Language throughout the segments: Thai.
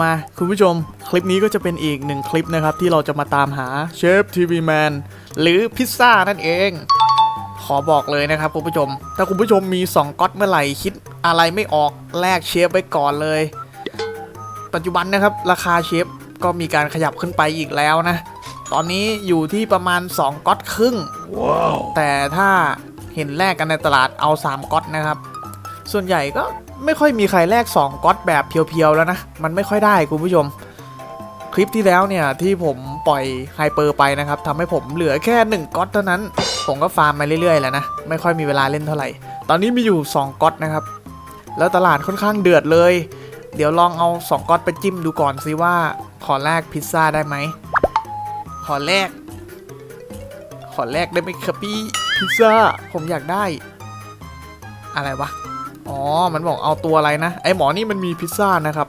มาคุณผู้ชม คลิปนี้ก็จะเป็นอีกหนึ่งคลิปนะครับ ที่เราจะมาตามหาเชฟทีวีแมนหรือพิซซ่านั่นเอง ขอบอกเลยนะครับคุณผู้ชม ถ้าคุณผู้ชมมี 2ก๊อตเมื่อไหร่คิดอะไรไม่ออกแลกเชฟไว้ก่อนเลย ปัจจุบันนะครับ ราคาเชฟก็มีการขยับขึ้นไปอีกแล้วนะ ตอนนี้อยู่ที่ประมาณ 2ก๊อตครึ่งแต่ถ้าเห็นแลกกันในตลาดเอา 3ก๊อตนะครับ ส่วนใหญ่ก็ ไม่ค่อยมีใครแลก2ก๊อตแบบเพียวๆแล้วนะ มันไม่ค่อยได้คุณผู้ชม คลิปที่แล้วเนี่ยที่ผมปล่อยไฮเปอร์ไปนะครับทำให้ผมเหลือแค่1ก๊อตเท่านั้น ผมก็ฟาร์มมาเรื่อยๆแล้วนะ ไม่ค่อยมีเวลาเล่นเท่าไหร่ ตอนนี้มีอยู่2ก๊อตนะครับ แล้วตลาดค่อนข้างเดือดเลย เดี๋ยวลองเอา2ก๊อตไปจิ้มดูก่อนซิว่าขอแลกพิซซ่าได้ไหม ขอแลก ขอแลกได้ไหมครับพี่พิซซ่า ผมอยากได้ อะไรวะ อ๋อ มันบอกเอาตัวอะไรนะ ไอหมอนี่มันมีพิซซ่านะครับ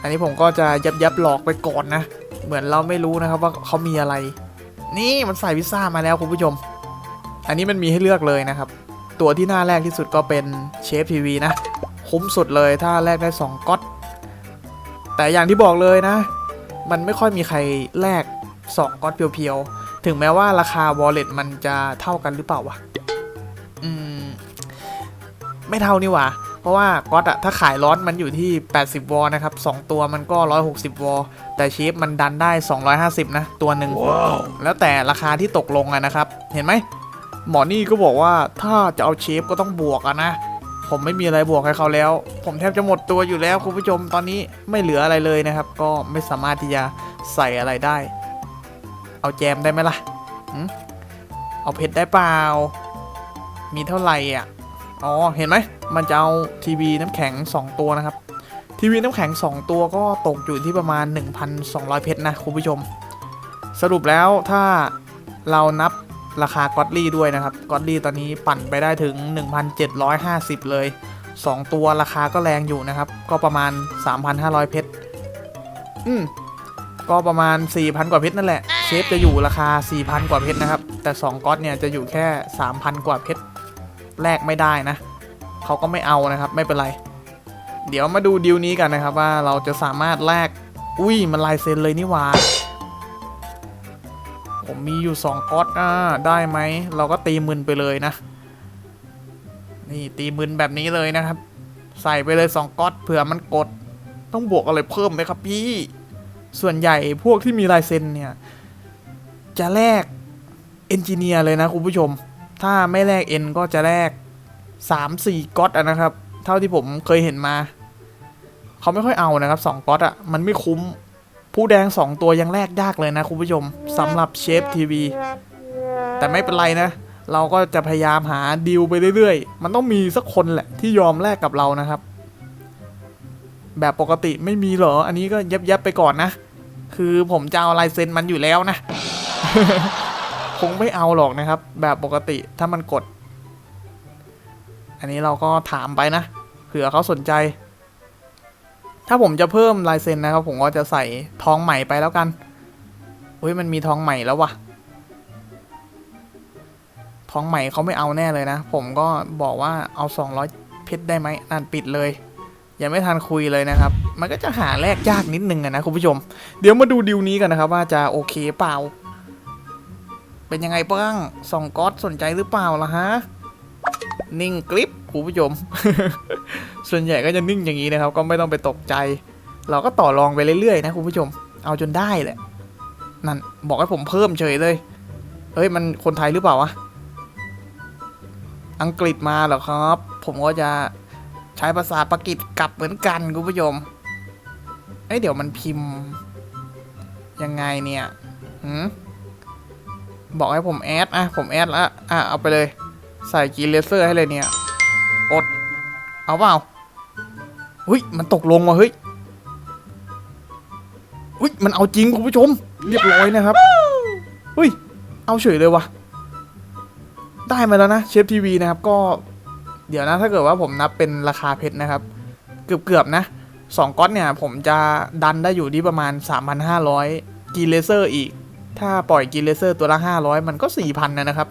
อันนี้ผมก็จะยับยับหลอกไปก่อนนะ เหมือนเราไม่รู้นะครับว่าเขามีอะไร นี่มันใส่พิซซ่ามาแล้วคุณผู้ชม อันนี้มันมีให้เลือกเลยนะครับ ตัวที่น่าแรกที่สุดก็เป็นเชฟทีวีนะ คุ้มสุดเลยถ้าแลกได้2ก๊อต แต่อย่างที่บอกเลยนะ มันไม่ค่อยมีใครแลก2ก๊อตเพียวๆ ถึงแม้ว่าราคาวอลเล็ตมันจะเท่ากันหรือเปล่าวะ ไม่เท่านี่หว่า เพราะว่าก๊อตอะถ้าขายร้อนมันอยู่ที่ 80 วอลนะครับ 2 ตัวมันก็ 160 วอลแต่เชฟมันดันได้ 250 นะ ตัวหนึ่งแล้วแต่ราคาที่ตกลงอะนะครับ เห็นไหม หมอนี่ก็บอกว่าถ้าจะเอาเชฟก็ต้องบวกอะนะ ผมไม่มีอะไรบวกให้เขาแล้ว ผมแทบจะหมดตัวอยู่แล้วคุณผู้ชมตอนนี้ไม่เหลืออะไรเลยนะครับ ก็ไม่สามารถที่จะใส่อะไรได้ เอาแจมได้ไหมล่ะหึเอาเพชรได้เปล่า มีเท่าไหร่อะ อ๋อ เห็นไหม มันจะเอาทีวีน้ำแข็ง 2 ตัวนะครับ ทีวีน้ำแข็ง 2 ตัวก็ตกอยู่ที่ประมาณ 1,200 เพชรนะคุณผู้ชม สรุปแล้วถ้าเรานับราคากอตลี่ด้วยนะครับกอตลี่ตอนนี้ปั่นไปได้ถึง 1,750 เลย 2 ตัวราคาก็แรงอยู่นะครับ ก็ประมาณ 3,500 เพชร อืมก็ประมาณ 4,000 กว่าเพชรนั่นแหละ เชฟจะอยู่ราคา 4,000 กว่าเพชรนะครับ แต่ 2ก๊อตเนี่ยจะอยู่แค่ 3,000 กว่าเพชร แลกไม่ได้นะเขาก็ไม่เอานะครับ ไม่เป็นไร เดี๋ยวมาดูดีลนี้กันนะครับว่าเราจะสามารถแลกอุ้ยมันลายเซ็นเลยนี่หว่าผมมีอยู่2ก๊อตอ่าได้ไหม เราก็ตีมึนไปเลยนะ นี่ตีมึนแบบนี้เลยนะครับ ใส่ไปเลย2ก๊อตเผื่อมันกด ต้องบวกอะไรเพิ่มไหมครับพี่ ส่วนใหญ่พวกที่มีลายเซ็นเนี่ย จะแลกเอนจิเนียร์เลยนะคุณผู้ชม ถ้าไม่แลกเอ็นก็จะแลก3 4ก๊อตนะครับ เท่าที่ผมเคยเห็นมา เขาไม่ค่อยเอานะครับ2ก๊อตอะมันไม่คุ้ม ผู้แดง2ตัวยังแลกยากเลยนะคุณผู้ชมสำหรับเชฟทีวีแต่ไม่เป็นไรนะ เราก็จะพยายามหาดีลไปเรื่อยๆ มันต้องมีสักคนแหละที่ยอมแลกกับเรานะครับ แบบปกติไม่มีเหรอ อันนี้ก็ยับยับไปก่อนนะ คือผมจะเอาลายเซ็นมันอยู่แล้วนะ งไม่เอาหรอกนะครับ แบบปกติถ้ามันกด อันนี้เราก็ถามไปนะ เผื่อเขาสนใจ ถ้าผมจะเพิ่มลายเซ็นนะครับ ผมก็จะใส่ทองใหม่ไปแล้วกันอุ้ยมันมีทองใหม่แล้ววะทองใหม่เขาไม่เอาแน่เลยนะ ผมก็บอกว่าเอา 200 เพชรได้ไหมนั่นปิดเลยยังไม่ทันคุยเลยนะครับ มันก็จะหาแลกยากนิดนึงนะคุณผู้ชม เดี๋ยวมาดูดิวนี้กันนะครับ ว่าจะโอเคเปล่า เป็นยังไงบ้างสองก๊อตสนใจหรือเปล่าล่ะฮะ นิ่งกริปคุณผู้ชม ส่วนใหญ่ก็จะนิ่งอย่างนี้นะครับ ก็ไม่ต้องไปตกใจ เราก็ต่อรองไปเรื่อยๆนะคุณผู้ชม เอาจนได้แหละ นั่นบอกให้ผมเพิ่มเฉยเลย เฮ้ยมันคนไทยหรือเปล่าวะ อังกฤษมาเหรอครับ ผมก็จะใช้ภาษาปากีสกลับเหมือนกันคุณผู้ชม เอ้ยเดี๋ยวมันพิมพ์ ยังไงเนี่ยหืม บอกให้ผมแอดอะผมแอดแล้วอะเอาไปเลย ใส่กีเลเซอร์ให้เลยเนี่ย อด เอาเปล่าเฮ้ยมันตกลงว่ะเฮ้ยเฮ้ยมันเอาจริงคุณผู้ชม เรียบร้อยนะครับเฮ้ยเอาเฉยเลยวะได้มาแล้วนะเชฟทีวีนะครับก็เดี๋ยวนะถ้าเกิดว่าผมนับเป็นราคาเพชรนะครับ เกือบๆนะสองก๊อตเนี่ย ผมจะดันได้อยู่ที่ประมาณ 3,500 กีเลเซอร์อีก ถ้าปล่อยกินเลเซอร์ตัวละ 500 มันก็ 4,000นนะครับ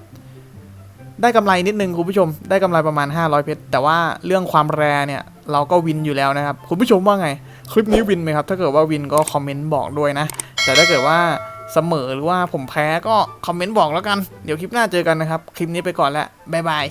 ได้กำไรนิดนึงคุณผู้ชม ได้กำไรประมาณ 500 เพชร แต่ว่าเรื่องความแรเนี่ย เราก็วินอยู่แล้วนะครับ คุณผู้ชมว่าไง คลิปนี้วินไหมครับ ถ้าเกิดว่าวินก็คอมเมนต์บอกด้วยนะ แต่ถ้าเกิดว่าเสมอหรือว่าผมแพ้ก็คอมเมนต์บอกแล้วกัน เดี๋ยวคลิปหน้าเจอกันนะครับ คลิปนี้ไปก่อนแล้วบ๊ายบาย